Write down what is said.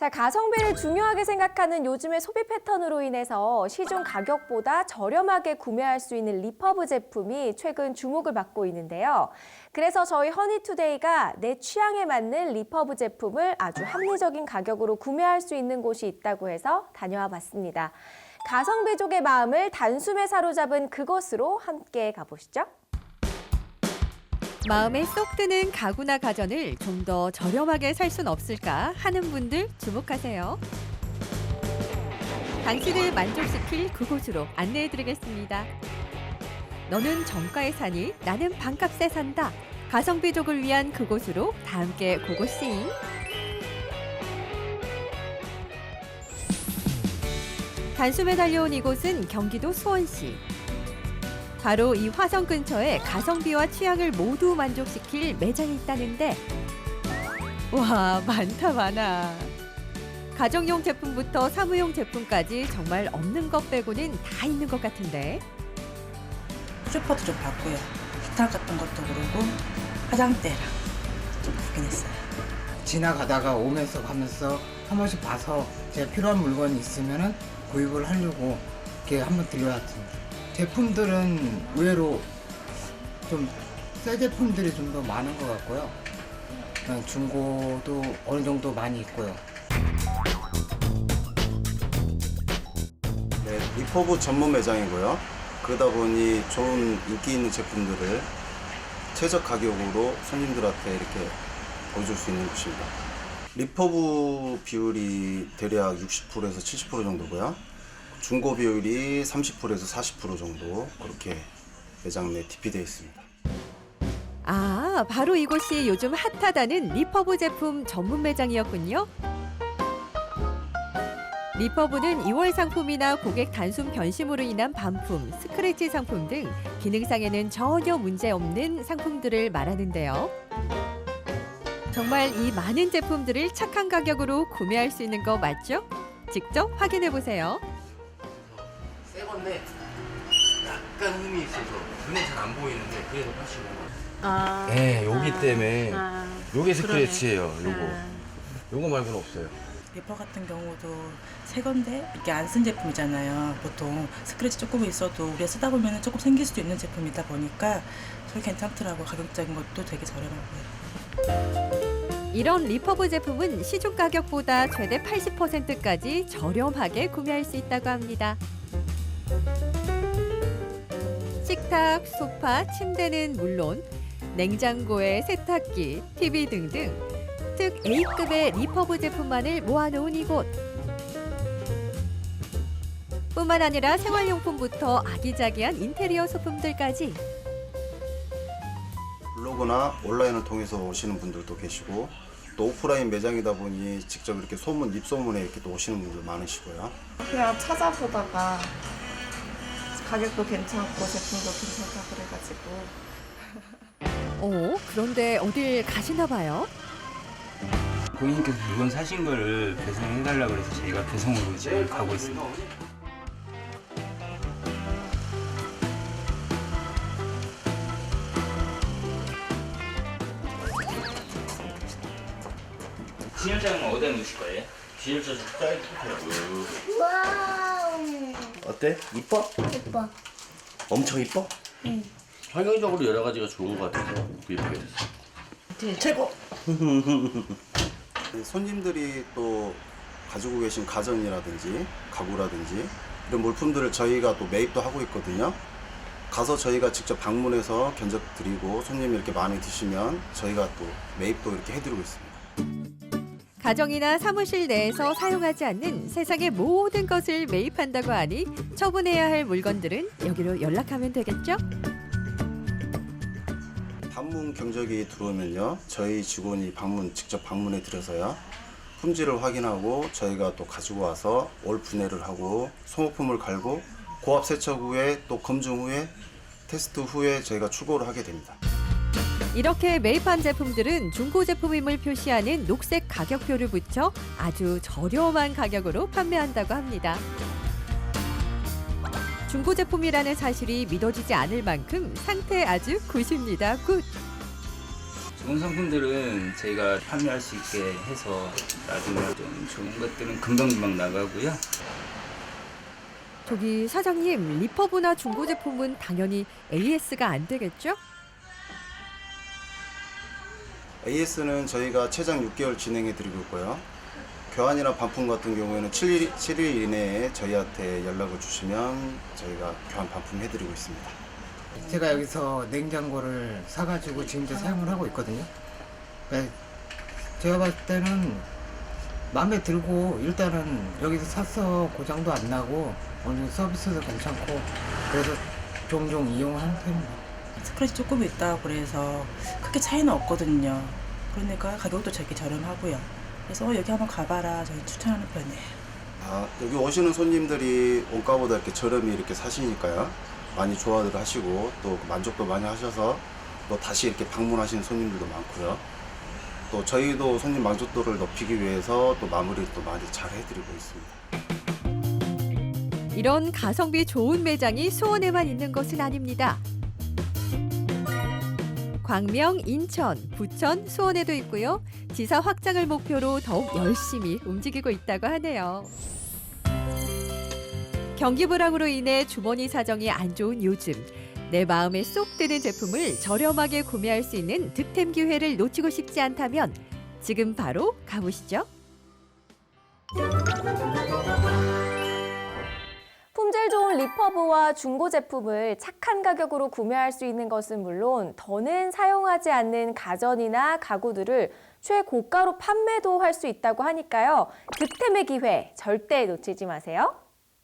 자, 가성비를 중요하게 생각하는 요즘의 소비 패턴으로 인해서 시중 가격보다 저렴하게 구매할 수 있는 리퍼브 제품이 최근 주목을 받고 있는데요. 그래서 저희 허니투데이가 내 취향에 맞는 리퍼브 제품을 아주 합리적인 가격으로 구매할 수 있는 곳이 있다고 해서 다녀와 봤습니다. 가성비족의 마음을 단숨에 사로잡은 그곳으로 함께 가보시죠. 마음에 쏙 드는 가구나 가전을 좀 더 저렴하게 살 순 없을까 하는 분들 주목하세요. 당신을 만족시킬 그곳으로 안내해드리겠습니다. 너는 정가에 사니 나는 반값에 산다. 가성비족을 위한 그곳으로 다 함께 고고싱. 단숨에 달려온 이곳은 경기도 수원시. 바로 이 화성 근처에 가성비와 취향을 모두 만족시킬 매장이 있다는데 와 많다 많아 가정용 제품부터 사무용 제품까지 정말 없는 것 빼고는 다 있는 것 같은데 슈퍼도 좀 봤고요. 식탁 같은 것도 그러고 화장대랑 좀 보긴 했어요. 지나가다가 오면서 가면서 한 번씩 봐서 제가 필요한 물건이 있으면은 구입을 하려고 이렇게 한번 들려왔습니다. 제품들은 의외로 좀 새 제품들이 좀 더 많은 것 같고요. 중고도 어느 정도 많이 있고요. 네, 리퍼브 전문 매장이고요. 그러다 보니 좋은 인기 있는 제품들을 최저 가격으로 손님들한테 이렇게 보여줄 수 있는 곳입니다. 리퍼브 비율이 대략 60%에서 70% 정도고요. 중고 비율이 30%에서 40% 정도 그렇게 매장 내 디피되어 있습니다. 아 바로 이곳이 요즘 핫하다는 리퍼브 제품 전문 매장이었군요. 리퍼브는 2월 상품이나 고객 단순 변심으로 인한 반품, 스크래치 상품 등 기능상에는 전혀 문제 없는 상품들을 말하는데요. 정말 이 많은 제품들을 착한 가격으로 구매할 수 있는 거 맞죠? 직접 확인해 보세요. 새 건데 약간 흠이 있어서 눈에 잘 안 보이는데 그래서 파시는 거예요. 아, 네, 여기 때문에 아, 요게. 스크래치예요. 요거. 아. 요거 말고는 없어요. 리퍼 같은 경우도 새 건데 이게 안 쓴 제품이잖아요. 보통 스크래치 조금 있어도 우리가 쓰다 보면 조금 생길 수도 있는 제품이다 보니까 저게 괜찮더라고. 가격적인 것도 되게 저렴하고요. 이런 리퍼브 제품은 시중 가격보다 최대 80%까지 저렴하게 구매할 수 있다고 합니다. 식탁, 소파, 침대는 물론 냉장고에 세탁기, TV 등등 특 A급의 리퍼브 제품만을 모아놓은 이곳. 뿐만 아니라 생활용품부터 아기자기한 인테리어 소품들까지 블로그나 온라인을 통해서 오시는 분들도 계시고 또 오프라인 매장이다 보니 직접 이렇게 소문, 입소문에 이렇게 또 오시는 분들 많으시고요. 그냥 찾아보다가 가격도 괜찮고 제품도 괜찮다 그래가지고 오, 그런데 어딜 가시나 봐요? 고객님께서 물건 사신 거를 배송해달라고 그래서 저희가 배송으로 지금 가고 있습니다. 진열장은 어디다 놓으실 거예요? 진열장 좀 짧게 어때? 이뻐? 예뻐. 엄청 이뻐? 응. 환경적으로 여러 가지가 좋은 것 같아서 구입하게 됐어. 최고. 네, 손님들이 또 가지고 계신 가전이라든지 가구라든지 이런 물품들을 저희가 또 매입도 하고 있거든요. 가서 저희가 직접 방문해서 견적 드리고 손님이 이렇게 마음에 드시면 저희가 또 매입도 이렇게 해드리고 있습니다. 가정이나 사무실 내에서 사용하지 않는 세상의 모든 것을 매입한다고 하니 처분해야 할 물건들은 여기로 연락하면 되겠죠? 방문 경적이 들어오면요 저희 직원이 방문 직접 방문해 드려서요 품질을 확인하고 저희가 또 가지고 와서 올 분해를 하고 소모품을 갈고 고압 세척 후에 또 검증 후에 테스트 후에 저희가 출고를 하게 됩니다. 이렇게 매입한 제품들은 중고 제품임을 표시하는 녹색 가격표를 붙여 아주 저렴한 가격으로 판매한다고 합니다. 중고 제품이라는 사실이 믿어지지 않을 만큼 상태 아주 굿입니다. 굿. 좋은 상품들은 저희가 판매할 수 있게 해서 놔두면 좀 좋은 것들은 금방금방 나가고요. 저기 사장님, 리퍼브나 중고 제품은 당연히 AS가 안 되겠죠? AS는 저희가 최장 6개월 진행해 드리고 있고요. 교환이나 반품 같은 경우에는 7일, 7일 이내에 저희한테 연락을 주시면 저희가 교환 반품 해드리고 있습니다. 제가 여기서 냉장고를 사가지고 지금도 사용을 하고 있거든요. 네, 제가 봤을 때는 마음에 들고 일단은 여기서 샀어 고장도 안 나고 어느 서비스도 괜찮고 그래서 종종 이용하는 편입니다. 스크래치 조금 있다고 그래서 크게 차이는 없거든요. 그러니까 가격도 되게 저렴하고요. 그래서 어, 여기 한번 가봐라 저희 추천하는 편이에요. 아, 여기 오시는 손님들이 원가보다 이렇게 저렴히 이렇게 사시니까요. 많이 좋아들 하시고 또 만족도 많이 하셔서 또 다시 이렇게 방문하시는 손님들도 많고요. 또 저희도 손님 만족도를 높이기 위해서 또 마무리를 또 많이 잘 해드리고 있습니다. 이런 가성비 좋은 매장이 수원에만 있는 것은 아닙니다. 광명, 인천, 부천, 수원에도 있고요. 지사 확장을 목표로 더욱 열심히 움직이고 있다고 하네요. 경기 불황으로 인해 주머니 사정이 안 좋은 요즘 내 마음에 쏙 드는 제품을 저렴하게 구매할 수 있는 득템 기회를 놓치고 싶지 않다면 지금 바로 가보시죠. 품질 좋은 리퍼브와 중고 제품을 착한 가격으로 구매할 수 있는 것은 물론 더는 사용하지 않는 가전이나 가구들을 최고가로 판매도 할 수 있다고 하니까요. 득템의 기회 절대 놓치지 마세요.